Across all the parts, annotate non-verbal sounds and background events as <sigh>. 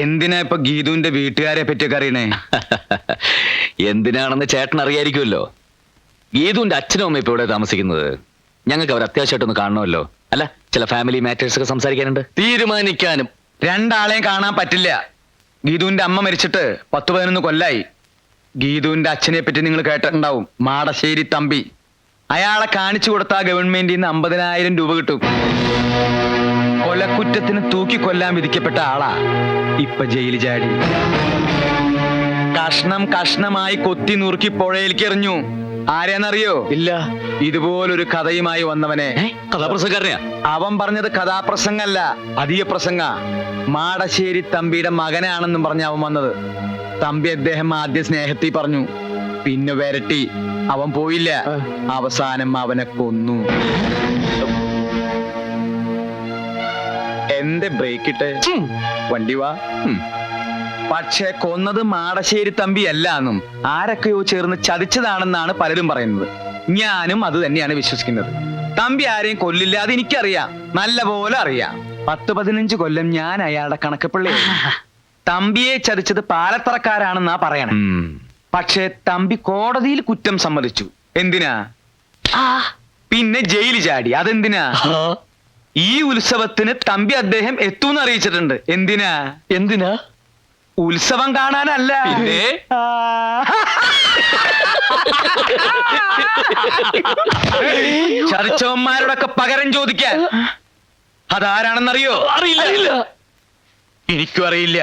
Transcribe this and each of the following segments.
എന്തിനാ ഇപ്പൊ ഗീതുവിന്റെ വീട്ടുകാരെ പറ്റിയൊക്കെ അറിയണേ? <laughs> എന്തിനാണെന്ന് ചേട്ടൻ അറിയായിരിക്കുമല്ലോ. ഗീതുവിന്റെ അച്ഛനും അമ്മ ഇപ്പൊ ഇവിടെ താമസിക്കുന്നത്. ഞങ്ങൾക്ക് അവർ അത്യാവശ്യമായിട്ടൊന്ന് കാണണമല്ലോ. അല്ല ചില ഫാമിലി മാറ്റേഴ്സ് ഒക്കെ സംസാരിക്കാനുണ്ട്. തീരുമാനിക്കാനും. രണ്ടാളെയും കാണാൻ പറ്റില്ല. ഗീതുവിന്റെ അമ്മ മരിച്ചിട്ട് പത്ത് പതിനൊന്ന് കൊല്ലായി. ഗീതുവിന്റെ അച്ഛനെ പറ്റി നിങ്ങൾ കേട്ടിട്ടുണ്ടാവും. മാടശ്ശേരി തമ്പി. അയാളെ കാണിച്ചു കൊടുത്താൽ ഗവൺമെന്റിൽ നിന്ന് അമ്പതിനായിരം രൂപ കിട്ടും. കൊലക്കുറ്റത്തിന് തൂക്കിക്കൊല്ലാൻ വിധിക്കപ്പെട്ട ആളാ. ഇപ്പൊ ജയിലിൽ ചാടി. കഷ്ണം കഷ്ണമായി കൊത്തി നുറുക്കി പുഴയിലേക്ക് എറിഞ്ഞു. ആരെന്നറിയോ ഇല്ല. ഇതുപോലൊരു കഥയുമായി വന്നവനെ. കഥാപ്രസംഗക്കാരനെയാ? അവൻ പറഞ്ഞത് കഥാപ്രസംഗല്ല അധിക പ്രസംഗ. മാടശ്ശേരി തമ്പിയുടെ മകനാണെന്നും പറഞ്ഞ അവൻ വന്നത്. തമ്പി അദ്ദേഹം ആദ്യ സ്നേഹത്തിൽ പറഞ്ഞു. പിന്നെ വരട്ടി. അവൻ പോയില്ല. അവസാനം അവനെ കൊന്നു. എന്റെ ബ്രേക്ക് ഇട്ട്. വണ്ടി വാ. പക്ഷെ കൊന്നത് മാടശ്ശേരി തമ്പി അല്ല എന്നും ആരൊക്കെയോ ചേർന്ന് ചതിച്ചതാണെന്നാണ് പലരും പറയുന്നത്. ഞാനും അത് തന്നെയാണ് വിശ്വസിക്കുന്നത്. തമ്പി ആരെയും കൊല്ലില്ല അത് എനിക്കറിയാം. നല്ല പോലെ അറിയാം. പത്ത് പതിനഞ്ച് കൊല്ലം ഞാൻ അയാളുടെ കണക്കപ്പിള്ളി തമ്പിയെ ചതിച്ചത് പാലത്തറക്കാരാണെന്നാ പറയണേ. പക്ഷെ തമ്പി കോടതിയിൽ കുറ്റം സമ്മതിച്ചു. എന്തിനാ? പിന്നെ ജയിലിൽ ചാടി. അതെന്തിനാ? ഈ ഉത്സവത്തിന് തമ്പി അദ്ദേഹം എത്തൂന്ന് അറിയിച്ചിട്ടുണ്ട്. എന്തിനാ? എന്തിനാ? ഉത്സവം കാണാനല്ല. ചർച്ചവന്മാരോടൊക്കെ പകരം ചോദിക്കാൻ. അതാരാണെന്നറിയോ? അറിയില്ല. എനിക്കും അറിയില്ല.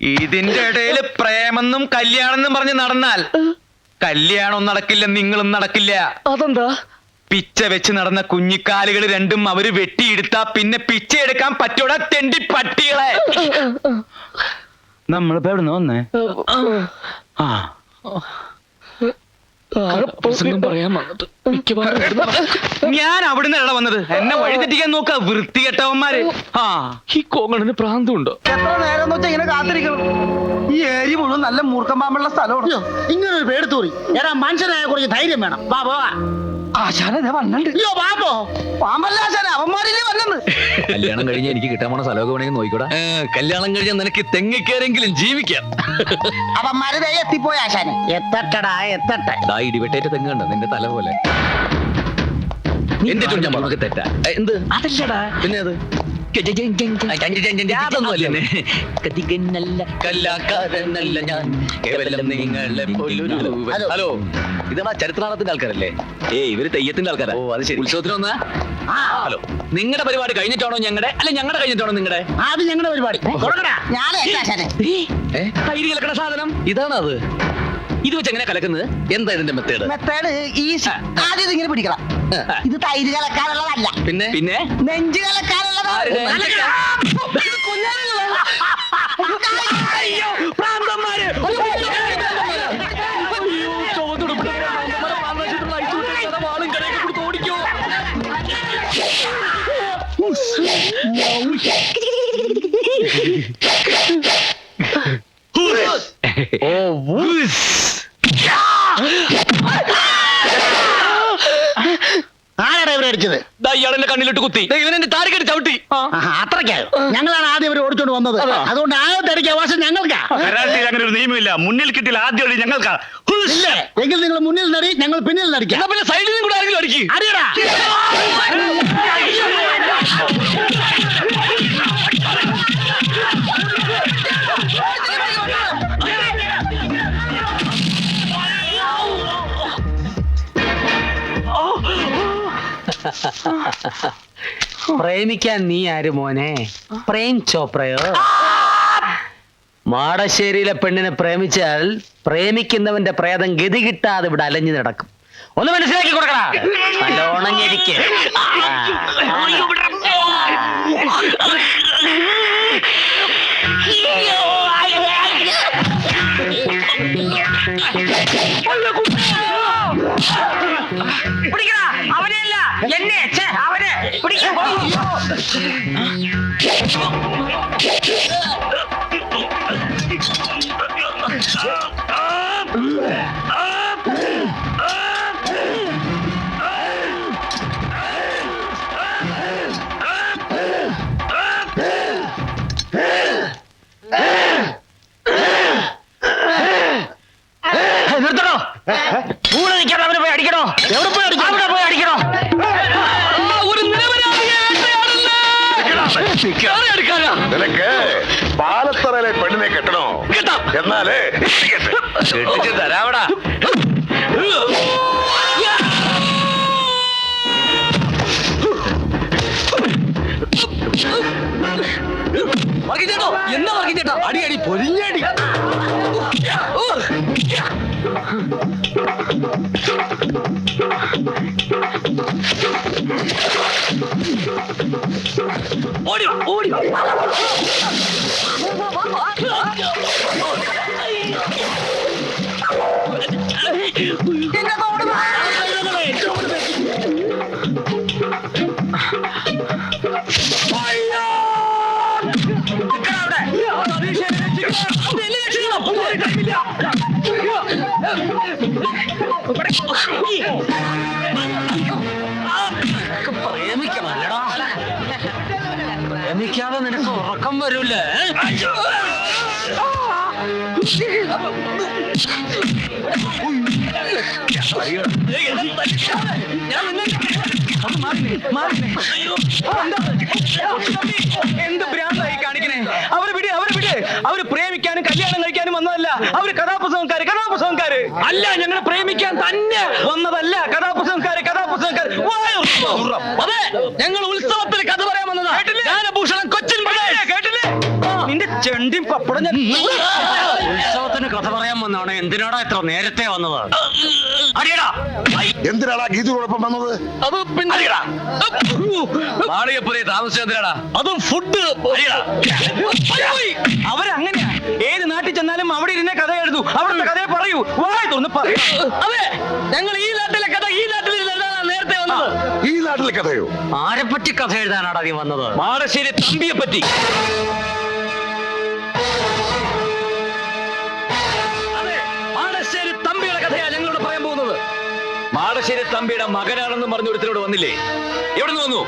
ഇതിന്റെ ഇടയിൽ പ്രേമെന്നും കല്യാണെന്നും പറഞ്ഞ് നടന്നാൽ കല്യാണം നടക്കില്ല നിങ്ങളും നടക്കില്ല. അതെന്താ? പിച്ച വെച്ച് നടന്ന കുഞ്ഞിക്കാലുകൾ രണ്ടും അവർ വെട്ടിയെടുത്താ പിന്നെ പിച്ച എടുക്കാൻ പറ്റൂടാ തെണ്ടി പട്ടികളെ. നമ്മളിപ്പോ എവിടെ വന്നേ? ആ. പ്രസംഗം പറയാൻ ഇവിടുന്ന് ഞാൻ അവിടുന്ന് ഇട വന്നത്. എന്നെ വഴി തെറ്റിക്കാൻ നോക്ക വൃത്തികെട്ടവന്മാര്. ആ. ഈ കോങ്ങണിന് പ്രാന്തമുണ്ടോ എത്ര നേരം വെച്ചാൽ ഇങ്ങനെ കാത്തിരിക്കണം. ഈ ഏരി മുഴുവൻ നല്ല മൂർക്കമ്പാമ്പുള്ള സ്ഥലമാണ്. ഇങ്ങനെ ഒരു പേടുത്തൂറി. എടാ മനുഷ്യനായ കുറച്ച് ധൈര്യം വേണം. വാ പോവാ. ആശാന ഇതേ വന്നുണ്ട് അയ്യോ വാപ്പോ പാമ്പല്ല ആശാന അവന്മാരില്ലേ വന്നെന്ന് കല്യാണം കഴിഞ്ഞ എനിക്ക് കിട്ടാൻ പോണ സ്ഥലമൊക്കെ വേണമെങ്കിൽ നോക്കിക്കൂടാ. കല്യാണം കഴിഞ്ഞ നിനക്ക് തെങ്ങിക്കേരെങ്കിലും ജീവിക്കാം. അവന്മാര് ദേ എത്തിപ്പോയി ആശാനെ. എത്തട്ടടാ എത്തട്ടെ. ദാ ഇടിവെട്ടേറ്റ തെങ്ങ് കണ്ടോ? നിന്റെ തല പോലെ. എന്റെ ഞാൻ നമുക്ക് തെറ്റാ? ഏ, എന്ത്? അതല്ലടാ. പിന്നെ അത്? അതൊന്നുമല്ലേ കല്ലാക്കാരനല്ല ഞാൻ. കേവലം നിങ്ങളെ പോലൊരു ഹലോ. ഹലോ ഇതാ ചരിത്രാണത്തിന്റെ ആൾക്കാരല്ലേ? ഏ ഇവർ തെയ്യത്തിന്റെ ആൾക്കാരാ. ഓ, അത് ശരി. ഉത്സവത്തിന് വന്നാ? ആ ഹലോ. നിങ്ങളുടെ പരിപാടി കഴിഞ്ഞിട്ടാണോ ഞങ്ങളുടെ അല്ല ഞങ്ങളുടെ കഴിഞ്ഞിട്ടാണോ നിങ്ങളുടെ അത് ഞങ്ങളുടെ പരിപാടി. തുടങ്ങടാ ഞാനേ ആശാനെ തൈര് കലക്കണ സാധനം? ഇതാണ് അത് ഇത് വെച്ച് എങ്ങനെ കലക്കുന്നത്? എന്താ ഇതിന്റെ മെത്തേഡ്? Method easy. ആദ്യം ഇതിങ്ങനെ പിടിക്കണം. ഇത് തൈര് കലക്കാനുള്ളതല്ല. പിന്നെ? പിന്നെ നെഞ്ച് കലക്കാനുള്ളതാണ് ആരുടെ? ദാ കണ്ണിലിട്ട് കുത്തി. ഇവനെന്റെ താരക്കെട്ട് ചവിട്ടി. അത്രക്കായോ അത്രയ്ക്കായോ? ഞങ്ങളാണ് ആദ്യം ഇവരെ ഓടിച്ചോണ്ട് വന്നത്. അതുകൊണ്ട് ആദ്യത്തെ അവകാശം ഞങ്ങൾക്കാ. കരാട്ടയിൽ അങ്ങനെ ഒരു നിയമമില്ല. മുന്നിൽ കിട്ടിയ ആദ്യം അടി ഞങ്ങൾക്കാ! എങ്കിൽ നിങ്ങൾ മുന്നിൽ നടി ഞങ്ങൾ പിന്നിൽ നടിക്കാം പിന്നെ സൈഡിൽ നിന്ന് കൂടെ ആരെങ്കിലും അടിക്കും? അടിയടാ. <laughs> പ്രേമിക്കാൻ നീ ആര് മോനെ? പ്രേം ചോപ്രയോ? മാടശ്ശേരിയിലെ പെണ്ണിനെ പ്രേമിച്ചാൽ പ്രേമിക്കുന്നവന്റെ പ്രേതം ഗതി കിട്ടാതെ ഇവിടെ അലഞ്ഞു നടക്കും. ഒന്ന് മനസ്സിലാക്കി കൊടുക്കടാ. നല്ലോണം ഞെരിക്ക്. Oh, shit. Huh? നിനക്ക് പാലത്തറയിലെ പെണ്ണിനെ കെട്ടണോ? എന്നാലേ കെട്ടിച്ച് തരാവടാ. എന്താ വർഗീച്ചേട്ടാ അടി അടി പൊരിഞ്ഞടി. ഓടി വാ, ഓടി വാ. പ്രേമിക്കാതെ നിനക്ക് ഉറക്കം വരൂലേ? എന്ത് ഭ്രാന്തായി കാണിക്കണേ? അവർ വിട് അവർ വിട്. അവർ പ്രേമിക്കാനും കല്യാണം കഴിക്കാനും വന്നതല്ല. അവർ കഥാപുസ്തകക്കാര് കഥാപുസ്തകക്കാര് അല്ല ഞങ്ങൾ പ്രേമിക്കാൻ തന്നെ. വന്നതല്ല കഥാപുസ്തകക്കാര് അതെ ഞങ്ങൾ ഉത്സവത്തിൽ കഥ പറയാൻ വന്നതാ. ജ്ഞാനഭൂഷണം കൊച്ചിൻ കേട്ടില്ലേ നിന്റെ ചെണ്ടി പപ്പടം ഞാൻ ഉത്സവത്തിന് കഥ പറയാൻ വന്നാണ് എന്തിനാടാ ഇത്ര നേരത്തെ വന്നത്? അടിയടാ. എന്തിനാടാ ഗീതയോടൊപ്പം വന്നത്? അത് പിന്നെ മാളികപ്പുറേ താമസിച്ചെന്തിനാടാ അതും ഫുഡ്. അവരങ്ങനെയാ. ഏത് നാട്ടിൽ ചെന്നാലും അവിടെ ഇരുന്ന കഥ എഴുതൂ അവിടുത്തെ കഥയെ പറയൂ. വായി തുറന്ന് പറയൂ. അതെ ഞങ്ങൾ ഈ നാട്ടിലെ കഥ ഈ നാട്ടിൽ വന്നത് ഈ നാട്ടിലെ കഥയോ? ആരെ പറ്റി കഥ എഴുതാനാണ് ആദ്യം വന്നത്? മാടശ്ശേരി തമ്പിയെ പറ്റി. അതെ മാടശ്ശേരി തമ്പിയുടെ കഥയാ ഞങ്ങളോട് പറയാൻ പോകുന്നത്. മാടശ്ശേരി തമ്പിയുടെ മകനാണെന്ന് പറഞ്ഞ ഒരുത്തരോട് വന്നില്ലേ? എവിടെ നിന്ന് വന്നു?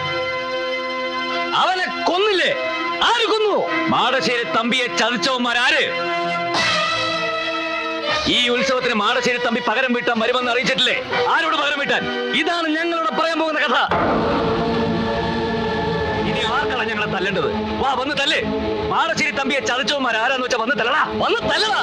അവനെ കൊന്നില്ലേ? ആര് കൊന്നു? മാടശ്ശേരി തമ്പിയെ ചതിച്ചവന്മാരാര്? ഈ ഉത്സവത്തിന് മാടശ്ശേരി തമ്പി പകരം വീട്ടാൻ വരുമെന്ന് അറിയിച്ചിട്ടില്ലേ? ആരോട് പകരം വീട്ടാൻ? ഇതാണ് ഞങ്ങളോട് പറയാൻ പോകുന്ന കഥ. ഇനി ആർക്കാണ് ഞങ്ങളെ തല്ലേണ്ടത്? വാ വന്ന് തല്ലേ. മാടശ്ശേരി തമ്പിയെ ചതച്ചവന്മാർ ആരാന്ന് വെച്ചാ വന്ന് തല്ലടാ. വന്ന് തല്ലടാ.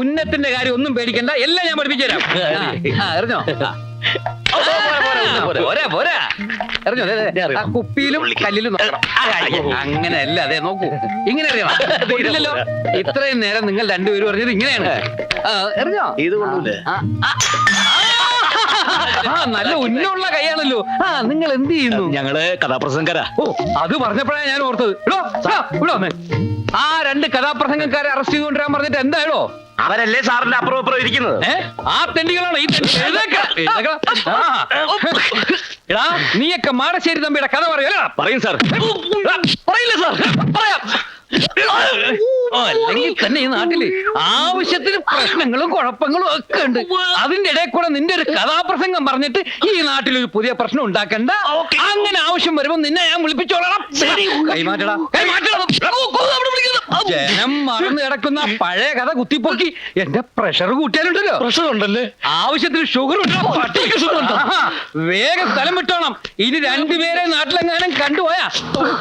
ഉന്നത്തിന്റെ കാര്യം ഒന്നും പേടിക്കണ്ട. എല്ലാം ഞാൻ പഠിപ്പിച്ചു തരാം. അറിഞ്ഞോ ദേ, ആ കുപ്പിയിലും കല്ലിലും നോക്കണം. അങ്ങനെ അല്ല അതെ നോക്കൂ. ഇങ്ങനെ അറിയണം ഇത്രയും നേരം നിങ്ങൾ രണ്ടുപേരും പറഞ്ഞത് ഇങ്ങനെയാണ്. അറിഞ്ഞോ ഇത് കൊള്ളൂലേ? ആ, നല്ല ഉന്നുള്ള കൈയാണല്ലോ. ആ നിങ്ങൾ എന്ത് ചെയ്യുന്നു? ഞങ്ങൾ കഥാപ്രസംഗരാ ഓ അത് പറഞ്ഞപ്പോഴാണ് ഞാൻ ഓർത്തത്. ഇടോ, ഇടോ, ഒന്ന്. ആ രണ്ട് കഥാപ്രസംഗക്കാരെ അറസ്റ്റ് ചെയ്തുകൊണ്ടിരാൻ പറഞ്ഞിട്ട് എന്തായാലോ അവരല്ലേ സാറിന്റെ അപ്പുറം അപ്പുറം ഇരിക്കുന്നത്? ഏ? ആ തെണ്ടികളാണ് ഈ തെണ്ടി-. ആ. എടാ നീയൊക്കെ മാടശ്ശേരി തമ്പിയുടെ കഥ പറയൂ പറയും സാർ. പറയില്ല സാർ. പറയാം. അല്ലെങ്കിൽ തന്നെ ഈ നാട്ടിൽ ആവശ്യത്തിന് പ്രശ്നങ്ങളും കുഴപ്പങ്ങളും ഒക്കെ ഉണ്ട്. അതിന്റെ ഇടയിൽ കൂടെ നിന്റെ ഒരു കഥാപ്രസംഗം പറഞ്ഞിട്ട് ഈ നാട്ടിൽ ഒരു പുതിയ പ്രശ്നം ഉണ്ടാക്കണ്ട. അങ്ങനെ ആവശ്യം വരുമ്പോ നിന്നെ ഞാൻ വിളിപ്പിച്ചോളാം. കൈമാറ്റടാ കൈമാറ്റണം ജനം മറന്നു കിടക്കുന്ന പഴയ കഥ കുത്തിപ്പൊക്കി. എന്റെ പ്രഷർ കൂട്ടിയാലുണ്ടല്ലോ. പ്രഷർ ഉണ്ടല്ലേ? ആവശ്യത്തിന് ഷുഗർ വേഗം സ്ഥലം വിട്ടോണം. ഇനി രണ്ടുപേരെ നാട്ടിലെങ്ങാനും കണ്ടുപോയാ.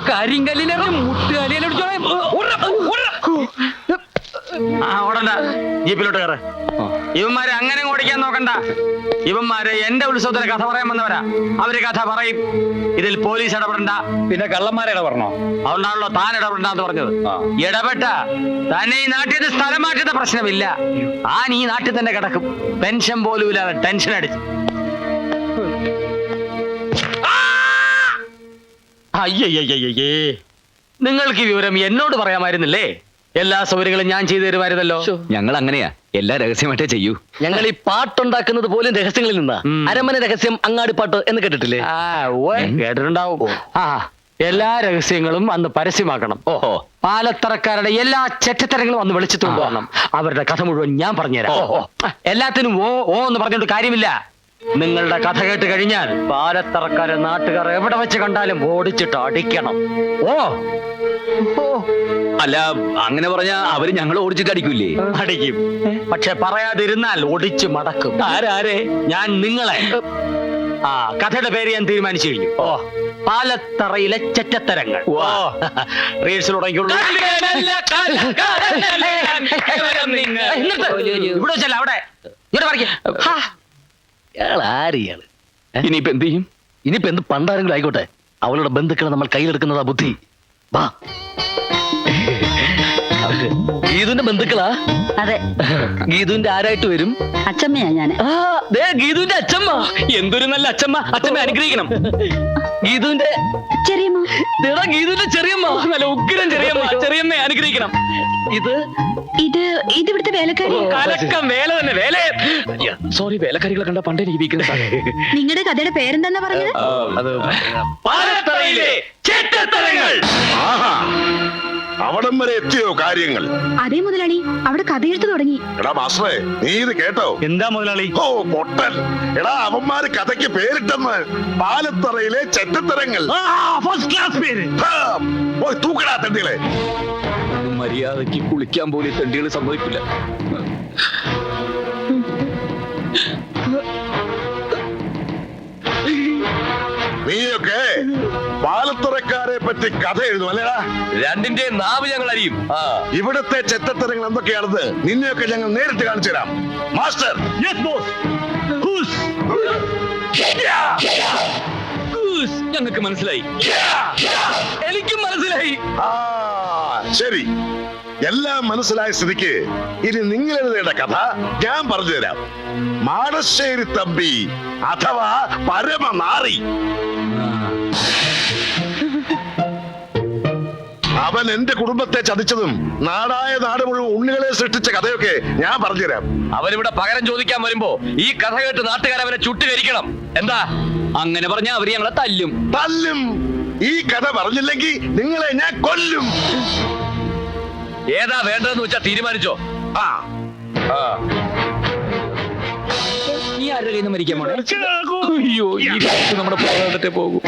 കരിങ്കല്ലിനെ മുട്ടുകാലിയിലടിച്ചോളാം ആ ഓടണ്ട. ജീപ്പിലോട്ട് കയറ്. ഇവന്മാരെ അങ്ങനെ ഓടിക്കാൻ നോക്കണ്ട. ഇവന്മാരെ എന്റെ ഉത്സവത്തിന് കഥ പറയാൻ വന്നവരാ. അവർ കഥ പറയും. ഇതിൽ പോലീസ് ഇടപെടണ്ട. പിന്നെ കള്ളന്മാരെ ഇടപെടണോ? അതുകൊണ്ടാണല്ലോ താൻ ഇടപെടണ്ടെന്ന് പറഞ്ഞത്. ഇടപെട്ട തന്നെ ഈ നാട്ടിൽ സ്ഥലം മാറ്റുന്ന പ്രശ്നമില്ല. താൻ ഈ നാട്ടിൽ തന്നെ കിടക്കും. പെൻഷൻ പോലും ഇല്ലാതെ ടെൻഷൻ അടിച്ച്. അയ്യയ്യയ്യേ നിങ്ങൾക്ക് വിവരം എന്നോട് പറയാമായിരുന്നില്ലേ? എല്ലാ സൗകര്യങ്ങളും ഞാൻ ചെയ്തു തരുമായിരുന്നല്ലോ. ഞങ്ങൾ അങ്ങനെയാ. എല്ലാ രഹസ്യമായിട്ടേ ചെയ്യൂ. ഞങ്ങൾ ഈ പാട്ടുണ്ടാക്കുന്നത് പോലും രഹസ്യങ്ങളിൽ നിന്നാ. അരമന രഹസ്യം അങ്ങാടിപ്പാട്ട് എന്ന് കേട്ടിട്ടില്ലേ? കേട്ടിട്ടുണ്ടാവും. ആ. എല്ലാ രഹസ്യങ്ങളും അന്ന് പരസ്യമാക്കണം. ഓഹോ. പാലത്തറക്കാരുടെ എല്ലാ ചെറ്റത്തരങ്ങളും അന്ന് വെളിച്ചത്ത് കൊണ്ടുവരണം. അവരുടെ കഥ മുഴുവൻ ഞാൻ പറഞ്ഞുതരാം. എല്ലാത്തിനും ഓ ഓ എന്ന് പറഞ്ഞിട്ട് കാര്യമില്ല. നിങ്ങളുടെ കഥ കേട്ട് കഴിഞ്ഞാൽ പാലത്തറക്കാരെ നാട്ടുകാർ എവിടെ വെച്ച് കണ്ടാലും ഓടിച്ചിട്ട് അടിക്കണം ഓ അല്ല അങ്ങനെ പറഞ്ഞാ അവർ ഞങ്ങൾ ഓടിച്ചിട്ട് അടിക്കൂലേ അടിക്കും പക്ഷെ പറയാതിരുന്നാൽ ഒടിച്ചു മടക്കും ആരാരെ ഞാൻ നിങ്ങളെ ആ കഥയുടെ പേര് ഞാൻ തീരുമാനിച്ചു കഴിഞ്ഞു ഓ പാലത്തറയിലെ ചെറ്റത്തരങ്ങൾ റീൽസിൽ റീൽസ് തുടങ്ങിയുള്ളൂ ഇവിടെ വെച്ചല്ല അവിടെ ഇവിടെ പറിക്ക്. ഇനിയിപ്പോ എന്ത് ചെയ്യും? ഇനിയിപ്പോ എന്ത് പണ്ടാരെങ്കിലും ആയിക്കോട്ടെ? അവളുടെ ബന്ധുക്കളെ നമ്മൾ കയ്യിലെടുക്കുന്നതാ ബുദ്ധി. വാ. ഗീതുവിന്റെ ബന്ധുക്കളാ? അതെ. ഗീതുവിന്റെ ആരായിട്ട് വരും? അച്ചമ്മയാ ഞാൻ ആ ദേ ഗീതുവിന്റെ അച്ഛമ്മ എന്തൊരു നല്ല അച്ഛമ്മ അച്ഛമ്മ അനുഗ്രഹിക്കണം. ഗീതുവിന്റെ ചെറിയമ്മ. ഗീതുവിന്റെ ചെറിയമ്മ. നല്ല ഉഗ്രം ചെറിയമ്മ. ചെറിയമ്മ അനുഗ്രഹിക്കണം. ഇത്? ഇത് ഇത് ഇവിടുത്തെ വേലക്കാരി. കലക്കം വേല തന്നെ വേല. സോറി വേലക്കാരികളെ കണ്ട പണ്ടേ എനിക്ക് വീക്കുന്നത് നിങ്ങളുടെ കഥയുടെ പേരെന്താ പറഞ്ഞത്? പാലത്തറയിലെ ആഹാ. അവിടം വരെ എത്തിയോ കാര്യങ്ങൾ? അതേ മുതലാളി അവിടെ കഥ എഴുത്ത് തുടങ്ങി. എടാ മാസ്റ്ററെ നീ ഇത് കേട്ടോ? എന്താ മുതലാളി? ഓ പൊട്ടൻ. എടാ അവന്മാര് കഥയ്ക്ക് പേരിട്ടെന്ന് പാലത്തറയിലെ ചെറ്റത്തരങ്ങൾ. ഫസ്റ്റ് ക്ലാസ് പേര്. പോയി തൂക്കടാ തണ്ടികളെ. മര്യാദയ്ക്ക് കുളിക്കാൻ പോലും തണ്ടികൾ സമ്മതിക്കില്ല. നീയൊക്കെ പാലത്തറക്കാരെ പറ്റി കഥ എഴുതും അല്ലേടാ? രണ്ടിന്റെ നാവ് ഞങ്ങൾ അറിയും ഇവിടുത്തെ ചെറ്റത്തരങ്ങൾ എന്തൊക്കെയാണെന്ന് നിന്നെയൊക്കെ ഞങ്ങൾ നേരിട്ട് കാണിച്ചു തരാം. മാസ്റ്റർ. ഞങ്ങൾക്ക് മനസ്സിലായി. എനിക്കും മനസ്സിലായി. ശരി. എല്ലാം മനസ്സിലായ സ്ഥിതിക്ക് ഇനി നിങ്ങൾ എഴുതേണ്ട കഥ ഞാൻ പറഞ്ഞു തരാം മാടശ്ശേരി തമ്പി അഥവാ പരമനാറി. അവൻ എന്റെ കുടുംബത്തെ ചതിച്ചതും നാടായ നാട് മുഴുവൻ ഉണ്ണികളെ സൃഷ്ടിച്ച കഥയൊക്കെ ഞാൻ പറഞ്ഞുതരാം. അവരിവിടെ പകരം ചോദിക്കാൻ വരുമ്പോ ഈ കഥ കേട്ട് നാട്ടുകാരെ അവനെ ചുട്ടുകരിക്കണം. എന്താ? അങ്ങനെ പറഞ്ഞ അവർ ഞങ്ങളെ തല്ലും. തല്ലും. ഈ കഥ പറഞ്ഞില്ലെങ്കിൽ നിങ്ങളെ ഞാൻ കൊല്ലും. ഏതാ വേണ്ടതെന്ന് വെച്ചാ തീരുമാനിച്ചോ. ആ. നീ ആരുടെ കയ്യിൽ നിന്ന് മരിക്കാൻ പോണേ? അയ്യോ ഈ നമ്മുടെ പോകാതെ പോകും.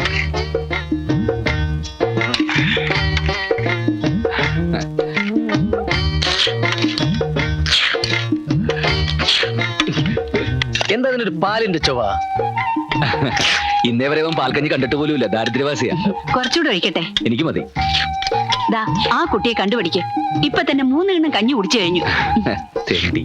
എന്താ ഇതിനൊരു പാലിന്റെ ചൊവ ഇന്നേ വരെ പാൽക്കഞ്ഞി കണ്ടിട്ട് പോലുമില്ല ദാരിദ്ര്യവാസിയാ. കുറച്ചുകൂടെ ഒഴിക്കട്ടെ. എനിക്ക് മതി. ദാ ആ കുട്ടിയെ കണ്ടുപിടിക്ക്. ഇപ്പൊ തന്നെ മൂന്നെണ്ണം കഞ്ഞി കുടിച്ചു കഴിഞ്ഞു. തെണ്ടി.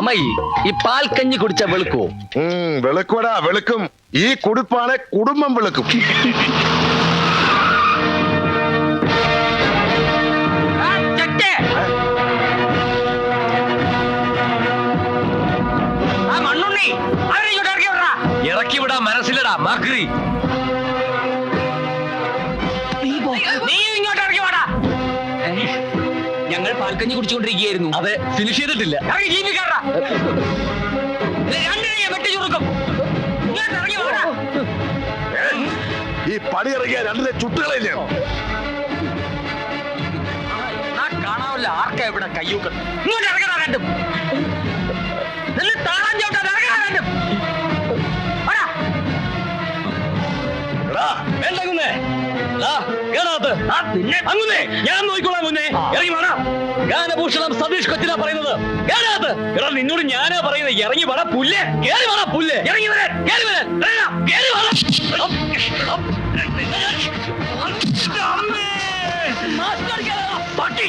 അമ്മായി ഈ പാൽ കഞ്ഞി കുടിച്ച വെളുക്കോ ഉം, വെളുക്കുവടാ വെളുക്കും. ഈ കുടുപ്പാണ് കുടുംബം വെളുക്കും. ഇറക്കി വിടാൻ മനസ്സിലടാ മാക്രി. പാൽക്കഞ്ഞി കുടിച്ചുകൊണ്ടിരിക്കുകയായിരുന്നു. അതെ ഫിനിഷ് ചെയ്തിട്ടില്ല. ഇറങ്ങി ജീവിക്കാറാ രണ്ടിനെ വെട്ടി ചുരുക്കും. ഇങ്ങോട്ട് ഇറങ്ങി വാടാ. ഈ പണി ഇറങ്ങിയ രണ്ടിലെ ചുട്ടുകളെ ഞാൻ കാണാവില്ല ആർക്കാ ഇവിടെ കയ്യൂക്കും. ഇങ്ങോട്ട് ഇറങ്ങണ രണ്ടും. അങ്ങുന്നേ ഞാൻ നോക്കിക്കോളാം കുന്നേ ഇറങ്ങി വേണം ഗാനഭൂഷണം സതീഷ് കൊച്ചിനാ പറയുന്നത്. കേറാത്ത് എടാ നിന്നോട് ഞാനാ പറയുന്നത് ഇറങ്ങി വേണ പുല്ലേ. കേറി വേണ പുല്ലേ. ഇറങ്ങി വരാൻ കേറി വരാൻ. കേറി വേണം പട്ടി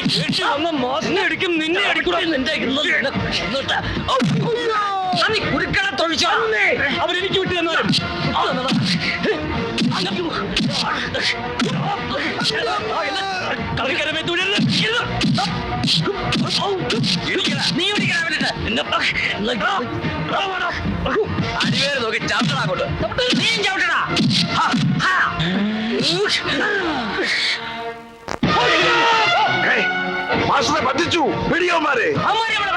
അടിക്കും. നിന്നെ അടിക്കൂടാ നിന്റെ നീ കുരുക്കള തൊഴിച്ചോ അവരെനിക്ക് വിട്ടു തന്നാലും അടിവേര് നോക്കി ചാത്തടാ കൊണ്ട് നീ ചവിട്ടടാ. മാസ്റ്ററെ പറ്റിച്ചു അവന്മാരെ ഇവിടെ